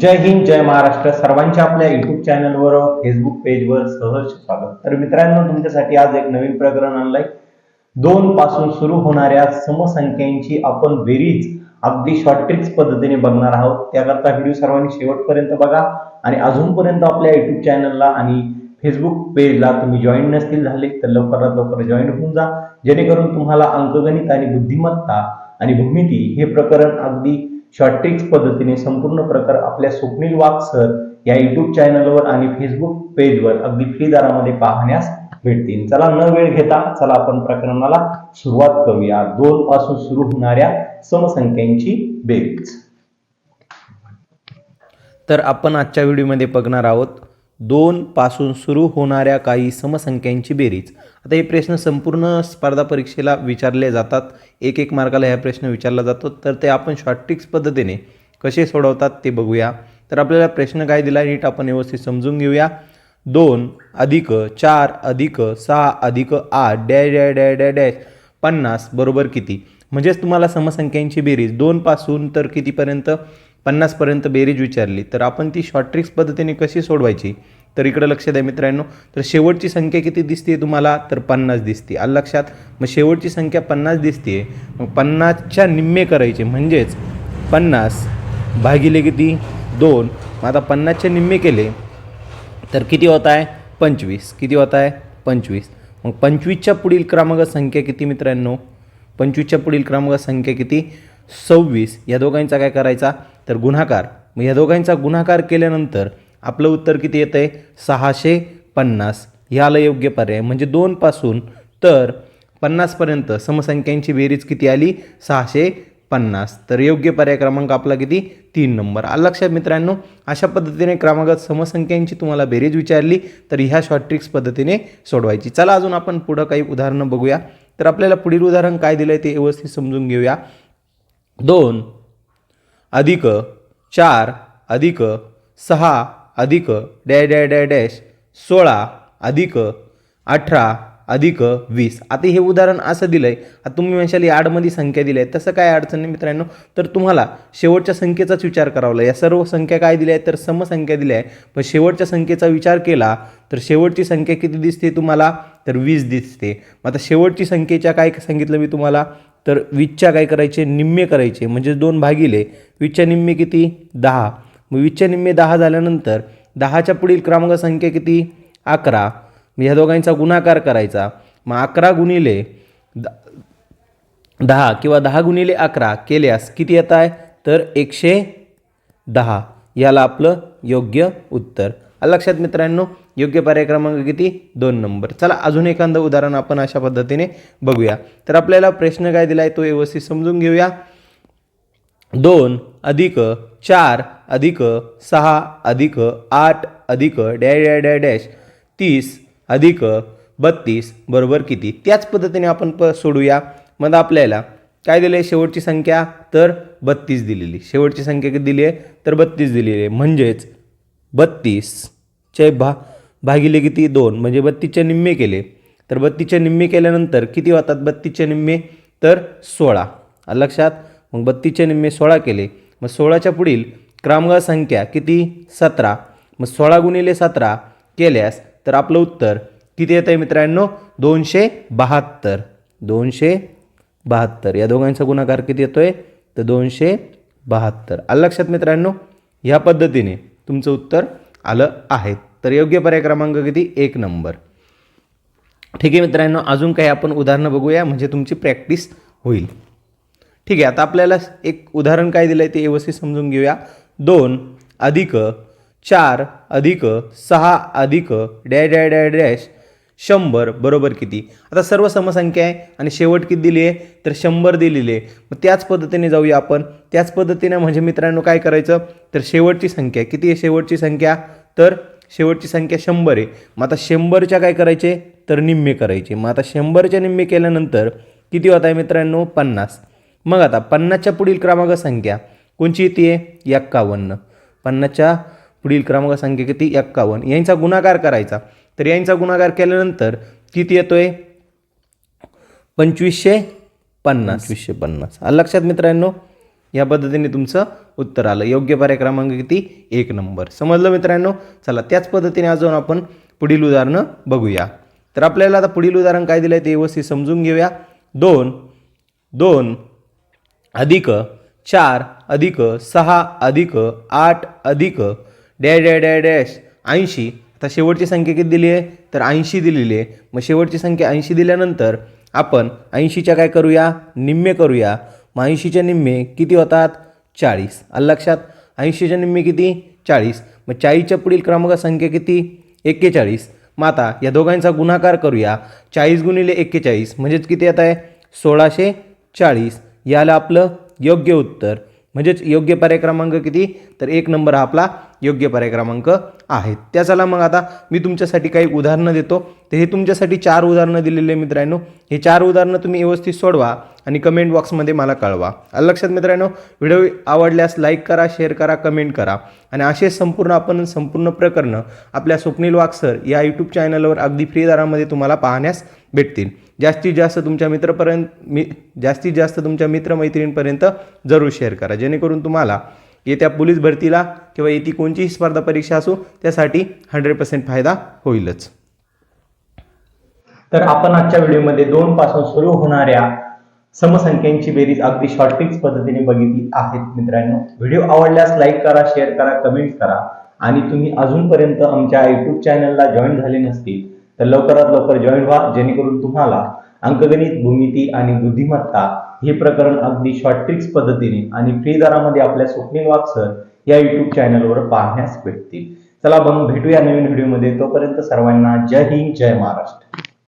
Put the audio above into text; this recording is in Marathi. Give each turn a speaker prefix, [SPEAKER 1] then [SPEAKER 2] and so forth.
[SPEAKER 1] जय हिंद जय महाराष्ट्र. सर्वांच्या आपल्या युट्यूब चॅनलवर फेसबुक पेजवर सहर्ष स्वागत. तर मित्रांनो तुमच्यासाठी आज एक नवीन प्रकरण आणलंय. दोन पासून सुरू होणाऱ्या समसंख्यांची आपण बेरीज अगदी शॉर्ट ट्रिक्स पद्धतीने बघणार आहोत. त्याकरता व्हिडिओ सर्वांनी शेवटपर्यंत बघा आणि अजूनपर्यंत आपल्या युट्यूब चॅनलला आणि फेसबुक पेजला तुम्ही जॉईन नसतील झाले तर लवकरात लवकर जॉईन होऊन जा. जेणेकरून तुम्हाला अंकगणित आणि बुद्धिमत्ता आणि भूमिती हे प्रकरण अगदी शॉर्ट पद्धतीने संपूर्ण प्रकार आपल्या स्वप्नील वाघ सर या युट्यूब चॅनलवर आणि फेसबुक पेजवर अगदी फ्री दरामध्ये पाहण्यास भेटतील. चला न वेळ घेता चला आपण प्रकरणाला सुरुवात करूया. दोन पासून सुरू होणाऱ्या समसंख्यांची बेरीज.
[SPEAKER 2] तर आपण आजच्या व्हिडिओमध्ये बघणार आहोत दोनपासून सुरू होणाऱ्या काही समसंख्यांची बेरीज. आता हे प्रश्न संपूर्ण स्पर्धा परीक्षेला विचारले जातात. एक एक मार्काला हा प्रश्न विचारला जातो. तर ते आपण शॉर्टट्रिक्स पद्धतीने कसे सोडवतात ते बघूया. तर आपल्याला प्रश्न काय दिला नीट आपण व्यवस्थित समजून घेऊया. दोन अधिक चार अधिक सहा अधिक आठ डॅश डॅ डॅ डॅ डॅश पन्नास बरोबर किती? म्हणजेच तुम्हाला समसंख्यांची बेरीज. दोनपासून तर कितीपर्यंत? पन्नासपर्यंत बेरीज विचारली तर आपण ती शॉर्ट ट्रिक्स पद्धतीने कशी सोडवायची? तर इकडं लक्ष द्या मित्रांनो. तर शेवटची संख्या किती दिसते तुम्हाला? तर पन्नास दिसते आलं लक्षात? मग शेवटची संख्या पन्नास दिसते मग पन्नासच्या निम्मे करायचे म्हणजेच पन्नास भागिले किती? दोन. मग आता पन्नासच्या निम्मे केले तर किती होत आहे पंचवीस. किती होत आहे पंचवीस. मग पंचवीसच्या पुढील क्रमांक संख्या किती मित्रांनो? पंचवीसच्या पुढील क्रमांक संख्या किती? सव्वीस या दोघांचा काय करायचा? तर गुणाकार. मग या दोघांचा गुणाकार केल्यानंतर आपलं उत्तर किती येतं आहे सहाशे पन्नास. ह्याला योग्य पर्याय. म्हणजे दोनपासून तर पन्नासपर्यंत समसंख्यांची बेरीज किती आली? सहाशे पन्नास. तर योग्य पर्याय क्रमांक आपला किती? तीन नंबर. आलं लक्षात मित्रांनो अशा पद्धतीने क्रमांकात समसंख्यांची तुम्हाला बेरीज विचारली तर ह्या शॉर्ट ट्रिक्स पद्धतीने सोडवायची. चला अजून आपण पुढं काही उदाहरणं बघूया. तर आपल्याला पुढील उदाहरण काय दिलं आहे ते व्यवस्थित समजून घेऊया. दोन. अधिक चार अधिक सहा अधिक डॅ डॅ डॅ डॅश सोळा अधिक अठरा अधिक वीस. आता हे उदाहरण असं दिलं आहे आता तुम्ही म्हणशाल या आडमध्ये संख्या दिल्या आहेत तसं काय अडचण नाही मित्रांनो. तर तुम्हाला शेवटच्या संख्येचाच विचार करावा लागेल. या सर्व संख्या काय दिल्या आहेत? तर समसंख्या दिल्या आहे पण शेवटच्या संख्येचा विचार केला तर शेवटची संख्या किती दिसते तुम्हाला? तर वीस दिसते. मग आता शेवटची संख्येच्या काय सांगितलं मी तुम्हाला? तर वीजच्या काय करायचे? निम्मे करायचे. म्हणजे दोन भागिले. वीजच्या निम्मे किती? दहा. मग वीजच्या निम्मे दहा झाल्यानंतर दहाच्या पुढील क्रमांक संख्या किती? अकरा. मग ह्या दोघांचा गुणाकार करायचा. मग अकरा गुणिले द दहा किंवा दहा गुणिले अकरा केल्यास किती येत आहे तर एकशे दहा. याला आपलं योग्य उत्तर. लक्षात मित्रांनो योग्य पर्याय क्रमांक किती? दोन नंबर. चला अजून एखादं उदाहरण आपण अशा पद्धतीने बघूया. तर आपल्याला प्रश्न काय दिला आहे तो व्यवस्थित समजून घेऊया. दोन अधिक चार अधिक सहा अधिक आठ अधिक डॅ डॅ डॅ डॅश. तीस अधिक बत्तीस बरोबर किती? त्याच पद्धतीने आपण प सोडूया. मग आपल्याला काय दिलं आहे शेवटची संख्या तर बत्तीस दिलेली. शेवटची संख्या किती दिली आहे तर बत्तीस दिलेली आहे. म्हणजेच बत्तीस चे भा भागिले किती? दोन. म्हणजे बत्तीसचे निम्मे केले. तर बत्तीसचे निम्मे केल्यानंतर किती होतात? बत्तीसचे निम्मे तर सोळा. लक्षात? मग बत्तीसचे निम्मे सोळा केले. मग सोळाच्या पुढील क्रमांक संख्या किती? सतरा. मग सोळा गुणिले सतरा केल्यास तर आपलं उत्तर किती येतं आहे मित्रांनो? दोनशे बहात्तर. दोनशे बहात्तर. या दोघांचा गुणाकार किती येतो आहे तर दोनशे बहात्तर. आलं लक्षात मित्रांनो? ह्या पद्धतीने तुमचं उत्तर आलं आहे. तर योग्य पर्याय क्रमांक किती? एक नंबर. ठीक आहे मित्रांनो अजून काही आपण उदाहरणं बघूया म्हणजे तुमची प्रॅक्टिस होईल. ठीक आहे आता आपल्याला एक उदाहरण काय दिलं आहे ते व्यवस्थित समजून घेऊया. दोन अधिक चार अधिक सहा अधिक डॅश डॅ डॅ डॅश शंभर बरोबर किती? आता सर्व समसंख्या आहे आणि शेवट किती दिली आहे? तर शंभर दिलेली आहे. मग त्याच पद्धतीने जाऊया आपण. त्याच पद्धतीने म्हणजे मित्रांनो काय करायचं? तर शेवटची संख्या किती आहे शेवटची संख्या? तर शेवटची संख्या शंभर आहे. मग आता शंभरच्या काय करायचे? तर निम्मे करायचे. मग आता शंभरच्या निम्मे केल्यानंतर किती होत आहे मित्रांनो? पन्नास. मग आता पन्नासच्या पुढील क्रमांक संख्या कोणची येते? आहे एक्कावन्न. पन्नासच्या पुढील क्रमांक संख्या किती? एक्कावन्न. यांचा गुणाकार करायचा. तर यांचा गुणाकार केल्यानंतर किती येतोय? पंचवीसशे पन्नास. पंचवीसशे पन्नास. लक्षात मित्रांनो? या पद्धतीने तुमचं उत्तर आलं. योग्य पर्याय क्रमांक किती? एक नंबर. समजलं मित्रांनो? चला त्याच पद्धतीने अजून आपण पुढील उदाहरणं बघूया. तर आपल्याला आता पुढील उदाहरण काय दिलं आहे ते व्यवस्थित समजून घेऊया. दोन दोन अधिक चार अधिक सहा अधिक आठ अधिक डॅ डॅ डॅश डॅश ऐंशी. आता शेवटची संख्या किती दिली आहे? तर ऐंशी दिलेली आहे. मग शेवटची संख्या ऐंशी दिल्यानंतर आपण ऐंशीच्या काय करूया? निम्मे करूया. मग ऐंशीच्या निम्मे किती होतात? चाळीस. आलं लक्षात ऐंशीच्या निम्मे किती? चाळीस. मग चाळीसच्या पुढील क्रमांक संख्या किती? एक्केचाळीस. मग आता या दोघांचा गुणाकार करूया. चाळीस गुणिले एक्केचाळीस म्हणजेच किती येत आहे? सोळाशे चाळीस. याला आपलं योग्य उत्तर. म्हणजेच योग्य पर्याय क्रमांक किती? तर एक नंबर हा आपला योग्य पर्याय क्रमांक आहे त्याचाला मग आता मी तुमच्यासाठी काही उदाहरणं देतो. तर हे तुमच्यासाठी चार उदाहरणं दिलेले मित्रांनो. हे चार उदाहरणं तुम्ही व्यवस्थित सोडवा आणि कमेंट बॉक्समध्ये मला कळवा. लक्षात मित्रांनो व्हिडिओ आवडल्यास लाईक करा शेअर करा कमेंट करा. आणि असे संपूर्ण आपण संपूर्ण प्रकरणं आपल्या स्वप्नील वाक्सर या यूट्यूब चॅनलवर अगदी फ्री दरामध्ये तुम्हाला पाहण्यास भेटतील. जास्तीत जास्त तुमच्या मित्रपर्यंत मी जास्तीत जास्त तुमच्या मित्रमैत्रिणींपर्यंत जरूर शेअर करा. जेणेकरून तुम्हाला येत्या पोलीस भरतीला किंवा येती कोणतीही स्पर्धा परीक्षा असो त्यासाठी हंड्रेड पर्सेंट फायदा होईलच.
[SPEAKER 1] तर आपण आजच्या व्हिडिओमध्ये दोन पासून सुरू होणाऱ्या समसंख्यांची बेरीज अगदी शॉर्ट ट्रिक्स पद्धतीने बघितली आहेत मित्रांनो. व्हिडिओ आवडल्यास लाईक करा शेअर करा कमेंट करा. आणि तुम्ही अजूनपर्यंत आमच्या युट्यूब चॅनलला जॉईन झाले नसतील तर लवकरात लवकर जॉईन व्हा जेणेकरून तुम्हाला अंकगणित भूमिती आणि बुद्धिमत्ता हे प्रकरण अगदी शॉर्ट ट्रिक्स पद्धतीने आणि फ्री दरामध्ये आपल्या स्वप्नील वाक्सर या युट्यूब चॅनलवर पाहण्यास भेटतील. चला मग भेटूया नवीन व्हिडिओमध्ये तोपर्यंत सर्वांना जय हिंद जय महाराष्ट्र.